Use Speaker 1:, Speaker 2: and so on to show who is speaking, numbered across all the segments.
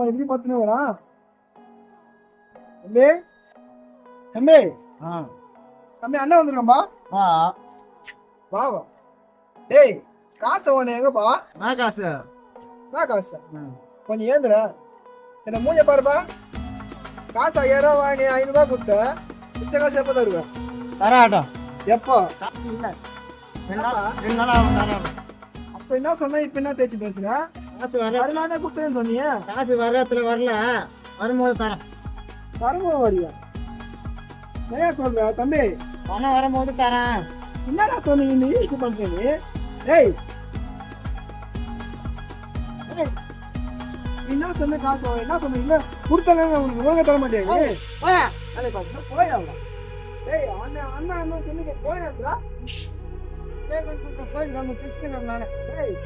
Speaker 1: பத்துனே வரான் தம்பி? தம்பி?
Speaker 2: ஆ.
Speaker 1: தம்பி அண்ணன் வந்திருக்கம்பா
Speaker 2: ஆ.
Speaker 1: வா வா. டேய் காசை ஒன்று எங்கப்பா?
Speaker 2: நான் காசு?
Speaker 1: என்ன காசு. கொஞ்சம் ஏந்துற. என்ன மூஞ்ச பாருப்பா. காசு ஐயாயிரம் வாங்கி ஐநூறுபா கொடுத்த. மிச்ச காசு எப்போ தருவ?
Speaker 2: தராட்டம்
Speaker 1: எப்போ?
Speaker 2: காசு இல்லை. ரெண்டு நாள் ரெண்டு நாள் ஆகும்
Speaker 1: அப்ப என்ன சொன்ன இப்ப என்ன பேச்சு பேசுற?
Speaker 2: காசு வர
Speaker 1: தான் கொடுத்துறேன்னு சொன்னீங்க
Speaker 2: காசு வர்றதுல வரல. வரும்போது தரேன்.
Speaker 1: வரும்போது வரியா? நிறையா சொல்ற தம்பி?
Speaker 2: பணம் வரும்போது தரேன்.
Speaker 1: என்னடா சொன்னீங்க நீ இது பண்றீங்க? ஏய்! என்ன சொன்ன காசு? என்ன சொன்ன? இல்ல கொடுத்தாங்க உனக்கு. ஒழுங்கா தர மாட்டேங்க
Speaker 2: போயா.
Speaker 1: அதை பார்த்து போயா ஏய் அண்ணன் அண்ணன் அண்ணன் சொன்னீங்க போயாங்களா
Speaker 2: போய் நம்ம பிடிச்சிக்கிறோம்
Speaker 1: ஏய்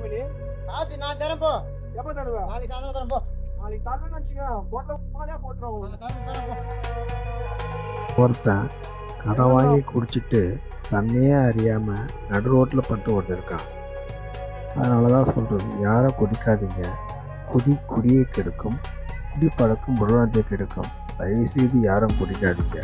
Speaker 1: போய்
Speaker 2: காசு நான் தரேன் போ
Speaker 1: எப்போ தருவ
Speaker 2: நாளைக்கு சாயந்தரம் தரேன் போ
Speaker 1: நாளைக்கு தரணும்னு வச்சுக்க போட்டோ போனே போட்டுருவோம்
Speaker 2: நாளைக்கு சாயந்தரம் தரேன்
Speaker 3: ஒருத்தன் கடன் வாங்கி குடிச்சிட்டு தன்னையே அறியாமல் நடு ரோட்டில் பட்டு ஓட்டிருக்கான் அதனால தான் சொல்கிறது யாரும் குடிக்காதீங்க. குடி குடியை கெடுக்கும். குடி பழக்கம் உருவானத்தை கெடுக்கும். தயவுசெய்து யாரும் குடிக்காதீங்க.